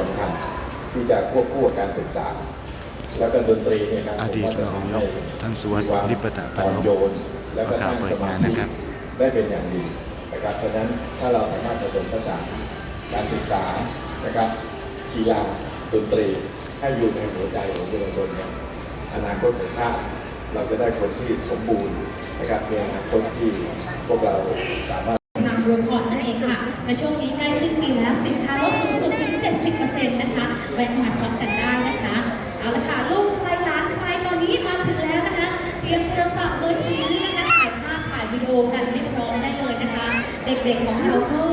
สำคัญที่จะควบคู่กับการศึกษา แล้วก็ดนตรีเนี่ยครับอดีตผมว่าจะรองทำนให้กท่านสุวัสดิ์มีควมลิปตะพันอ่อนลบโยนแล้วก็ประกาศสร้างเปิสดมางานธินะครับได้เป็นอย่างดีนะครับเพราะฉะนั้นถ้าเราสามารถผสมผสานการศึกษานะครับกีฬาดนตรีให้อยู่ในหัวใจของเยาวชนเนี่ยอนาคตของชาติเราจะได้คนที่สมบูรณ์นะครับมีอนาคตที่พวกเราสามารถนำรวมพอร์ตนั่นเองค่ะและช่วงนี้ใกล้สิ้นปีแล้วสินค้าลดสูงสุดถึง70%นะคะ แวะมาช็อปกันได้นะคะ เอาละค่ะลูกใครร้านใครตอนนี้มาถึงแล้วนะคะ เตรียมโทรศัพท์มือถือนะคะถ่ายภาพถ่ายวิดีโอกันให้พร้อมได้เลยนะคะ เด็กๆของเราก็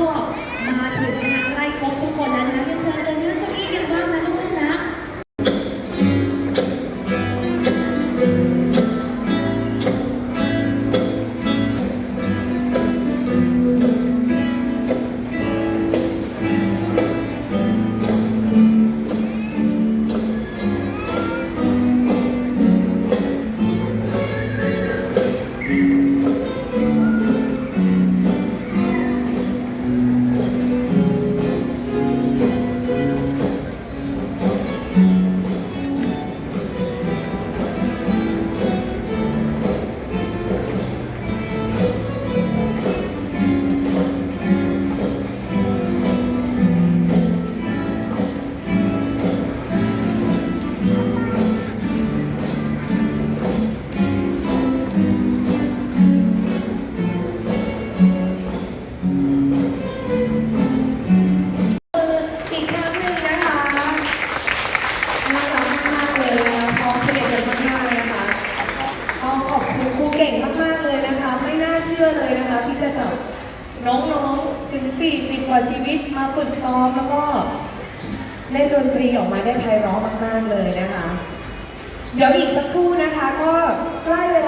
น้องๆสิบสี่สิบกว่าชีวิตมาฝึกซ้อมแล้วก็เล่นดนตรีออกมาได้ไพเราะมาก ๆ เลยนะคะ เดี๋ยวอีกสักครู่นะคะ ก็ใกล้เวลา